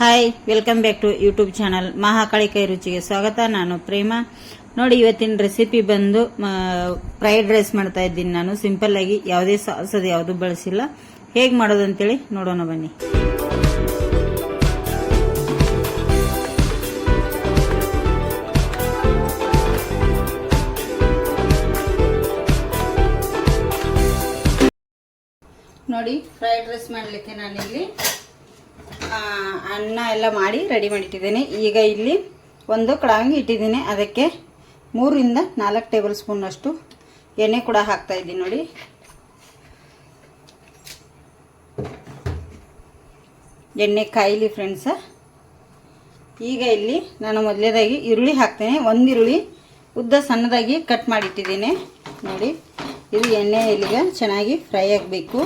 Hi welcome back to YouTube channel Mahakali ಕೈ ರುಚಿಗೆ ಸ್ವಾಗತ ನಾನು ಪ್ರೇಮ ನೋಡಿ ಇವತ್ತಿನ ರೆಸಿಪಿ ಬಂದು ಫ್ರೈಡ್ ರೈಸ್ ಮಾಡ್ತಾ ಇದ್ದೀನಿ ನಾನು ಸಿಂಪಲ್ ಆಗಿ ಯಾವುದೇ ಸಾಸ್ ಅದು ಯಾವುದು ಬಳಸಿಲ್ಲ ಹೇಗೆ ಮಾಡೋದು ಅಂತೇಳಿ ನೋಡೋಣ ಬನ್ನಿ ನೋಡಿ ಫ್ರೈಡ್ ರೈಸ್ ಮಾಡಲಿಕ್ಕೆ ನಾನಿಲ್ಲಿ ಅನ್ನ ಎಲ್ಲ ಮಾಡಿ ರೆಡಿ ಮಾಡಿಟ್ಟಿದ್ದೇನೆ. ಈಗ ಇಲ್ಲಿ ಒಂದು ಕಡಾಂಗಿ ಇಟ್ಟಿದ್ದೀನಿ. ಅದಕ್ಕೆ ಮೂರಿಂದ ನಾಲ್ಕು ಟೇಬಲ್ ಸ್ಪೂನಷ್ಟು ಎಣ್ಣೆ ಕೂಡ ಹಾಕ್ತಾ ಇದ್ದೀನಿ ನೋಡಿ. ಎಣ್ಣೆ ಕಾಯಿಲಿ ಫ್ರೆಂಡ್ಸ ಈಗ ಇಲ್ಲಿ ನಾನು ಮೊದಲೇದಾಗಿ ಈರುಳ್ಳಿ ಹಾಕ್ತೇನೆ. ಒಂದು ಈರುಳ್ಳಿ ಉದ್ದ ಸಣ್ಣದಾಗಿ ಕಟ್ ಮಾಡಿಟ್ಟಿದ್ದೀನಿ. ನೋಡಿ, ಇದು ಎಣ್ಣೆ ಇಲ್ಲಿಗೆ ಚೆನ್ನಾಗಿ ಫ್ರೈ ಆಗಬೇಕು.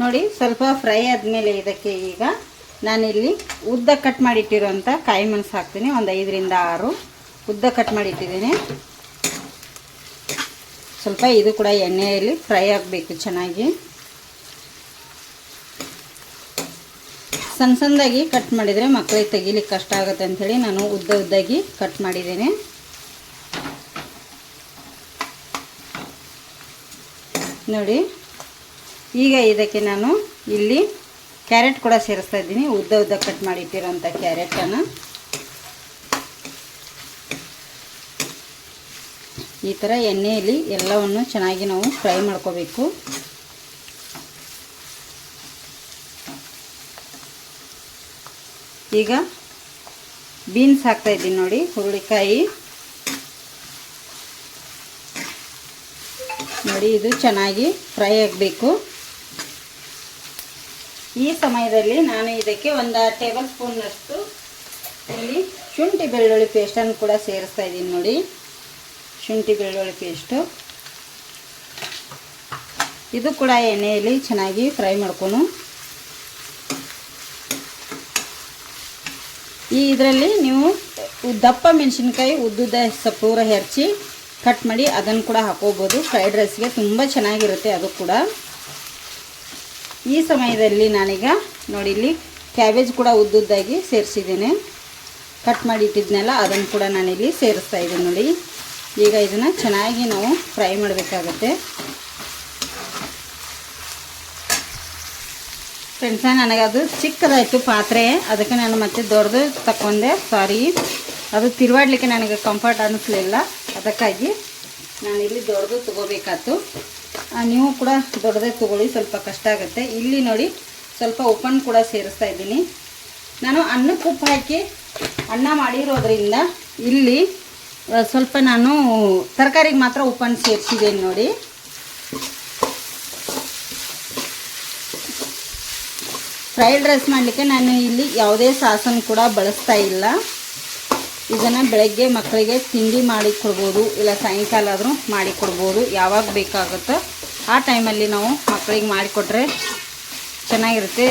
ನೋಡಿ, ಸ್ವಲ್ಪ ಫ್ರೈ ಆದಮೇಲೆ ಇದಕ್ಕೆ ಈಗ ನಾನಿಲ್ಲಿ ಉದ್ದ ಕಟ್ ಮಾಡಿಟ್ಟಿರೋಂಥ ಕಾಯಿ ಮೆಣಸು ಹಾಕ್ತೀನಿ. ಒಂದು ಐದರಿಂದ ಆರು ಉದ್ದ ಕಟ್ ಮಾಡಿಟ್ಟಿದ್ದೀನಿ. ಸ್ವಲ್ಪ ಇದು ಕೂಡ ಎಣ್ಣೆಯಲ್ಲಿ ಫ್ರೈ ಆಗಬೇಕು ಚೆನ್ನಾಗಿ. ಸಣ್ಣ ಸಣ್ಣದಾಗಿ ಕಟ್ ಮಾಡಿದರೆ ಮಕ್ಕಳಿಗೆ ತೆಗಿಲಿಕ್ಕೆ ಕಷ್ಟ ಆಗುತ್ತೆ ಅಂಥೇಳಿ ನಾನು ಉದ್ದ ಉದ್ದಾಗಿ ಕಟ್ ಮಾಡಿದ್ದೀನಿ. ನೋಡಿ ಈಗ ಇದಕ್ಕೆ ನಾನು ಇಲ್ಲಿ ಕ್ಯಾರೆಟ್ ಕೂಡ ಸೇರಿಸ್ತಾ ಇದ್ದೀನಿ. ಉದ್ದ ಉದ್ದ ಕಟ್ ಮಾಡಿ ಇಟ್ಟಿರೋಂಥ ಕ್ಯಾರೆಟನ್ನು ಈ ಥರ ಎಣ್ಣೆಯಲ್ಲಿ ಎಲ್ಲವನ್ನು ಚೆನ್ನಾಗಿ ನಾವು ಫ್ರೈ ಮಾಡ್ಕೋಬೇಕು. ಈಗ ಬೀನ್ಸ್ ಹಾಕ್ತಾ ಇದ್ದೀನಿ ನೋಡಿ, ಹುರುಳಿಕಾಯಿ. ನೋಡಿ, ಇದು ಚೆನ್ನಾಗಿ ಫ್ರೈ ಆಗಬೇಕು. ಈ ಸಮಯದಲ್ಲಿ ನಾನು ಇದಕ್ಕೆ ಒಂದು ಟೇಬಲ್ ಸ್ಪೂನ್ನಷ್ಟು ಇಲ್ಲಿ ಶುಂಠಿ ಬೆಳ್ಳುಳ್ಳಿ ಪೇಸ್ಟನ್ನು ಕೂಡ ಸೇರಿಸ್ತಾ ಇದ್ದೀನಿ ನೋಡಿ. ಶುಂಠಿ ಬೆಳ್ಳುಳ್ಳಿ ಪೇಸ್ಟು ಇದು ಕೂಡ ಎಣ್ಣೆಯಲ್ಲಿ ಚೆನ್ನಾಗಿ ಫ್ರೈ ಮಾಡ್ಕೊಂಡು ಈ ಇದರಲ್ಲಿ ನೀವು ದಪ್ಪ ಮೆಣಸಿನ್ಕಾಯಿ ಉದ್ದುದ ಪೂರ ಹೆರ್ಚಿ ಕಟ್ ಮಾಡಿ ಅದನ್ನು ಕೂಡ ಹಾಕೋಬೋದು. ಫ್ರೈಡ್ ರೈಸ್ಗೆ ತುಂಬ ಚೆನ್ನಾಗಿರುತ್ತೆ ಅದು ಕೂಡ. ಈ ಸಮಯದಲ್ಲಿ ನಾನೀಗ ನೋಡಿ ಇಲ್ಲಿ ಕ್ಯಾಬೇಜ್ ಕೂಡ ಉದ್ದುದ್ದಾಗಿ ಸೇರಿಸಿದ್ದೇನೆ. ಕಟ್ ಮಾಡಿ ಇಟ್ಟಿದ್ನೆಲ್ಲ ಅದನ್ನು ಕೂಡ ನಾನಿಲ್ಲಿ ಸೇರಿಸ್ತಾ ಇದ್ದೀನಿ ನೋಡಿ. ಈಗ ಇದನ್ನು ಚೆನ್ನಾಗಿ ನಾವು ಫ್ರೈ ಮಾಡಬೇಕಾಗತ್ತೆ. ಫ್ರೆಂಡ್ಸ, ನನಗದು ಚಿಕ್ಕದಾಯಿತು ಪಾತ್ರೆ. ಅದಕ್ಕೆ ನಾನು ಮತ್ತೆ ದೊಡ್ಡದು ತಕ್ಕೊಂಡೆ. ಸಾರಿ. ಅದು ತಿರುವಾಡಲಿಕ್ಕೆ ನನಗೆ ಕಂಫರ್ಟ್ ಅನ್ನಿಸ್ಲಿಲ್ಲ. ಅದಕ್ಕಾಗಿ ನಾನಿಲ್ಲಿ ದೊಡ್ಡದು ತೊಗೋಬೇಕಾಯ್ತು. ನೀವು ಕೂಡ ದೊಡ್ಡದೇ ತೊಗೊಳ್ಳಿ, ಸ್ವಲ್ಪ ಕಷ್ಟ ಆಗುತ್ತೆ. ಇಲ್ಲಿ ನೋಡಿ, ಸ್ವಲ್ಪ ಉಪ್ಪನ್ನು ಕೂಡ ಸೇರಿಸ್ತಾ ಇದ್ದೀನಿ. ನಾನು ಅನ್ನಕ್ಕೆ ಉಪ್ಪು ಹಾಕಿ ಅನ್ನ ಮಾಡಿರೋದ್ರಿಂದ ಇಲ್ಲಿ ಸ್ವಲ್ಪ ನಾನು ತರಕಾರಿಗೆ ಮಾತ್ರ ಉಪ್ಪನ್ನು ಸೇರಿಸಿದ್ದೇನೆ ನೋಡಿ. ಫ್ರೈಡ್ ರೈಸ್ ಮಾಡಲಿಕ್ಕೆ ನಾನು ಇಲ್ಲಿ ಯಾವುದೇ ಸಾಸನ್ನು ಕೂಡ ಬಳಸ್ತಾ ಇಲ್ಲ. ಇದನ್ನು ಬೆಳಗ್ಗೆ ಮಕ್ಕಳಿಗೆ ತಿಂಡಿ ಮಾಡಿ ಕೊಡ್ಬೋದು, ಇಲ್ಲ ಸಾಯಂಕಾಲ ಆದರೂ ಮಾಡಿ ಕೊಡ್ಬೋದು, ಯಾವಾಗ ಬೇಕಾಗುತ್ತೋ. ಆ ಟೈಮಲ್ಲಿ ನಾವು ಮಕ್ಕಳಿಗೆ ಮಾಡಿಕೊಟ್ರೆ ಚೆನ್ನಾಗಿರುತ್ತೆ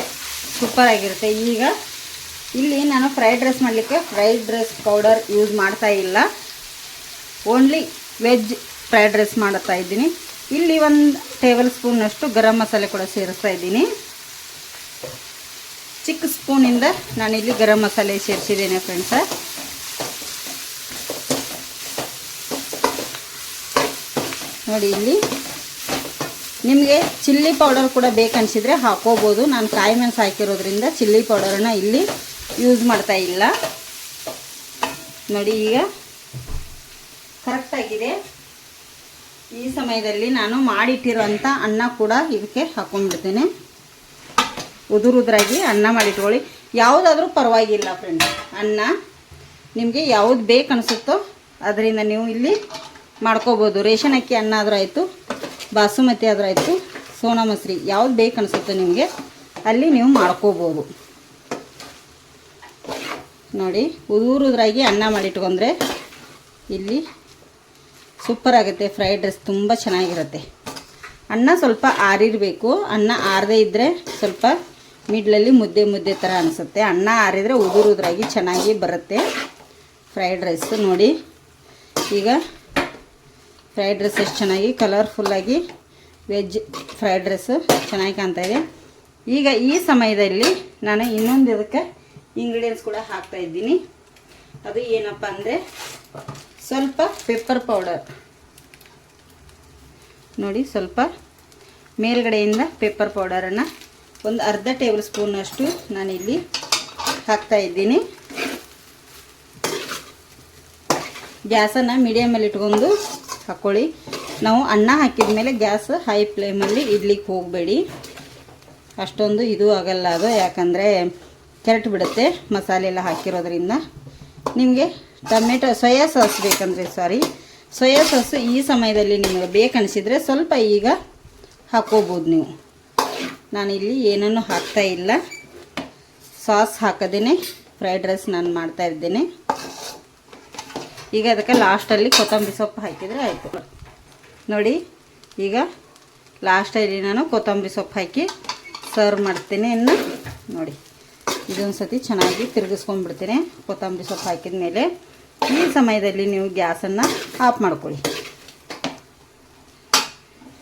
ಸೂಪರಾಗಿರುತ್ತೆ ಈಗ ಇಲ್ಲಿ ನಾನು ಫ್ರೈಡ್ ರೈಸ್ ಮಾಡಲಿಕ್ಕೆ ಫ್ರೈಡ್ ರೈಸ್ ಪೌಡರ್ ಯೂಸ್ ಮಾಡ್ತಾ ಇಲ್ಲ. ಓನ್ಲಿ ವೆಜ್ ಫ್ರೈಡ್ ರೈಸ್ ಮಾಡ್ತಾ ಇದ್ದೀನಿ. ಇಲ್ಲಿ ಒಂದು ಟೇಬಲ್ ಸ್ಪೂನಷ್ಟು ಗರಂ ಮಸಾಲೆ ಕೂಡ ಸೇರಿಸ್ತಾ ಇದ್ದೀನಿ. ಚಿಕ್ಕ ಸ್ಪೂನಿಂದ ನಾನಿಲ್ಲಿ ಗರಂ ಮಸಾಲೆ ಸೇರಿಸಿದ್ದೇನೆ ಫ್ರೆಂಡ್ಸ ನೋಡಿ ಇಲ್ಲಿ ನಿಮಗೆ ಚಿಲ್ಲಿ ಪೌಡರ್ ಕೂಡ ಬೇಕನ್ಸಿದ್ರೆ ಹಾಕೋಬೋದು. ನಾನು ಕಾಯಿ ಮೆಣಸು ಹಾಕಿರೋದ್ರಿಂದ ಚಿಲ್ಲಿ ಪೌಡರನ್ನು ಇಲ್ಲಿ ಯೂಸ್ ಮಾಡ್ತಾ ಇಲ್ಲ. ನೋಡಿ ಈಗ ಕರೆಕ್ಟಾಗಿದೆ. ಈ ಸಮಯದಲ್ಲಿ ನಾನು ಮಾಡಿಟ್ಟಿರೋಂಥ ಅನ್ನ ಕೂಡ ಇದಕ್ಕೆ ಹಾಕೊಂಡ್ಬಿಡ್ತೇನೆ. ಉದುರು ಉದುರಾಗಿ ಅನ್ನ ಮಾಡಿಟ್ಕೊಳ್ಳಿ. ಯಾವುದಾದ್ರೂ ಪರವಾಗಿಲ್ಲ ಫ್ರೆಂಡ್ ಅನ್ನ ನಿಮಗೆ ಯಾವುದು ಬೇಕು ಅನಿಸುತ್ತೋ ಅದರಿಂದ ನೀವು ಇಲ್ಲಿ ಮಾಡ್ಕೋಬೋದು. ರೇಷನ್ ಅಕ್ಕಿ ಅನ್ನ ಆದರೂ ಆಯಿತು. ಬಾಸುಮತಿ ಆದರೂ ಆಯಿತು, ಸೋನಾ ಮಸರಿ, ಯಾವ್ದು ಬೇಕು ಅನಿಸುತ್ತೆ ನಿಮಗೆ, ಅಲ್ಲಿ ನೀವು ಮಾಡ್ಕೋಬೋದು. ನೋಡಿ ಉದುರುದ್ರಾಗಿ ಅನ್ನ ಮಾಡಿಟ್ಕೊಂಡ್ರೆ ಇಲ್ಲಿ ಸೂಪರ್ ಆಗುತ್ತೆ ಫ್ರೈಡ್ ರೈಸ್ ತುಂಬ ಚೆನ್ನಾಗಿರುತ್ತೆ. ಅನ್ನ ಸ್ವಲ್ಪ ಆರಿರಬೇಕು, ಅನ್ನ ಆರದೇ ಇದ್ದರೆ ಸ್ವಲ್ಪ ಮಿಡ್ಲಲ್ಲಿ ಮುದ್ದೆ ಮುದ್ದೆ ಥರ ಅನಿಸುತ್ತೆ. ಅನ್ನ ಆರಿದರೆ ಉದುರುದ್ರಾಗಿ ಚೆನ್ನಾಗಿ ಬರುತ್ತೆ ಫ್ರೈಡ್ ರೈಸ್ ನೋಡಿ, ಈಗ ಫ್ರೈಡ್ ರೈಸ್ ಎಷ್ಟು ಚೆನ್ನಾಗಿ ಕಲರ್ಫುಲ್ಲಾಗಿ ವೆಜ್ ಫ್ರೈಡ್ ರೈಸು ಚೆನ್ನಾಗಿ ಕಾಣ್ತಾಯಿದೆ ಈಗ ಈ ಸಮಯದಲ್ಲಿ ನಾನು ಇನ್ನೊಂದು ಇದಕ್ಕೆ ಇಂಗ್ರೀಡಿಯೆಂಟ್ಸ್ ಕೂಡ ಹಾಕ್ತಾ ಇದ್ದೀನಿ. ಅದು ಏನಪ್ಪ ಅಂದರೆ ಸ್ವಲ್ಪ ಪೆಪ್ಪರ್ ಪೌಡರ್ ನೋಡಿ, ಸ್ವಲ್ಪ ಮೇಲ್ಗಡೆಯಿಂದ ಪೆಪ್ಪರ್ ಪೌಡರನ್ನು ಒಂದು ಅರ್ಧ ಟೇಬಲ್ ಸ್ಪೂನಷ್ಟು ನಾನಿಲ್ಲಿ ಹಾಕ್ತಾ ಇದ್ದೀನಿ. ಗ್ಯಾಸನ್ನು ಮೀಡಿಯಮಲ್ಲಿ ಇಟ್ಕೊಂಡು ಹಾಕ್ಕೊಳ್ಳಿ ನಾವು ಅನ್ನ ಹಾಕಿದ ಮೇಲೆ ಗ್ಯಾಸ್ ಹೈ ಫ್ಲೇಮಲ್ಲಿ ಇಡ್ಲಿಕ್ಕೆ ಹೋಗಬೇಡಿ. ಅಷ್ಟೊಂದು ಇದು ಆಗಲ್ಲ ಅದು, ಯಾಕಂದರೆ ಕೆರೆಟ್ ಬಿಡುತ್ತೆ ಮಸಾಲೆ ಎಲ್ಲ ಹಾಕಿರೋದ್ರಿಂದ. ನಿಮಗೆ ಟೊಮೆಟೊ, ಸೋಯಾ ಸಾಸ್ ಬೇಕಂದರೆ ಸಾರಿ. ಸೋಯಾ ಸಾಸು ಈ ಸಮಯದಲ್ಲಿ ನಿಮಗೆ ಬೇಕನ್ನಿಸಿದರೆ ಸ್ವಲ್ಪ ಈಗ ಹಾಕೋಬೋದು ನೀವು. ನಾನಿಲ್ಲಿ ಏನನ್ನು ಹಾಕ್ತಾ ಇಲ್ಲ. ಸಾಸ್ ಹಾಕದೇನೆ, ಫ್ರೈಡ್ ರೈಸ್ ನಾನು ಮಾಡ್ತಾ ಇದ್ದೇನೆ. ಈಗ ಅದಕ್ಕೆ ಲಾಸ್ಟಲ್ಲಿ ಕೊತ್ತಂಬರಿ ಸೊಪ್ಪು ಹಾಕಿದರೆ ಆಯಿತು. ನೋಡಿ, ಈಗ ಲಾಸ್ಟಲ್ಲಿ ನಾನು ಕೊತ್ತಂಬರಿ ಸೊಪ್ಪು ಹಾಕಿ ಸರ್ವ್ ಮಾಡ್ತೀನಿ. ಇನ್ನು ನೋಡಿ ಇದೊಂದು ಸತಿ ಚೆನ್ನಾಗಿ ತಿರುಗಿಸ್ಕೊಂಡ್ಬಿಡ್ತೀನಿ. ಕೊತ್ತಂಬರಿ ಸೊಪ್ಪು ಹಾಕಿದ ಮೇಲೆ ಈ ಸಮಯದಲ್ಲಿ ನೀವು ಗ್ಯಾಸನ್ನು ಆಫ್ ಮಾಡ್ಕೊಳ್ಳಿ.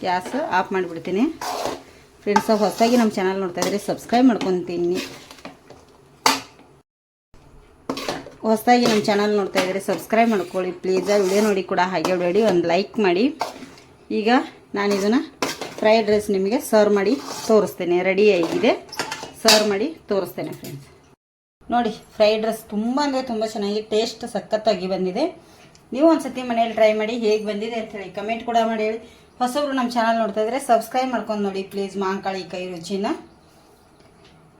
ಗ್ಯಾಸ್ ಆಫ್ ಮಾಡಿಬಿಡ್ತೀನಿ. ಫ್ರೆಂಡ್ಸ್ ಹೊಸದಾಗಿ ನಮ್ಮ ಚಾನಲ್ ನೋಡ್ತಾ ಇದ್ರೆ ಸಬ್ಸ್ಕ್ರೈಬ್ ಮಾಡ್ಕೊತೀನಿ. ಹೊಸದಾಗಿ ನಮ್ಮ ಚಾನಲ್ ನೋಡ್ತಾ ಇದ್ದರೆ ಸಬ್ಸ್ಕ್ರೈಬ್ ಮಾಡ್ಕೊಳ್ಳಿ. ಪ್ಲೀಸ್ ವಿಡಿಯೋ ನೋಡಿ ಕೂಡ ಹಾಗೆ ಬೇಡಿ, ಒಂದು ಲೈಕ್ ಮಾಡಿ. ಈಗ ನಾನು ಇದನ್ನು ಫ್ರೈಡ್ ರೈಸ್ ನಿಮಗೆ ಸರ್ವ್ ಮಾಡಿ ತೋರಿಸ್ತೇನೆ. ರೆಡಿ ಆಗಿದೆ. ಸರ್ವ್ ಮಾಡಿ ತೋರಿಸ್ತೇನೆ ಫ್ರೆಂಡ್ಸ್ ನೋಡಿ ಫ್ರೈಡ್ ರೈಸ್ ತುಂಬ ಅಂದರೆ ತುಂಬ ಚೆನ್ನಾಗಿ ಟೇಸ್ಟ್ ಸಖತ್ತಾಗಿ ಬಂದಿದೆ. ನೀವು ಒಂದ್ಸತಿ ಮನೇಲಿ ಟ್ರೈ ಮಾಡಿ ಹೇಗೆ ಬಂದಿದೆ ಅಂತ ಹೇಳಿ ಕಮೆಂಟ್ ಕೂಡ ಮಾಡಿ ಹೇಳಿ. ಹೊಸಬ್ರು ನಮ್ಮ ಚಾನಲ್ ನೋಡ್ತಾ ಇದ್ರೆ ಸಬ್ಸ್ಕ್ರೈಬ್ ಮಾಡ್ಕೊಂಡು ನೋಡಿ. ಪ್ಲೀಸ್ ಮಾಂಕಾಳಿ ಕೈ ರುಚಿನ.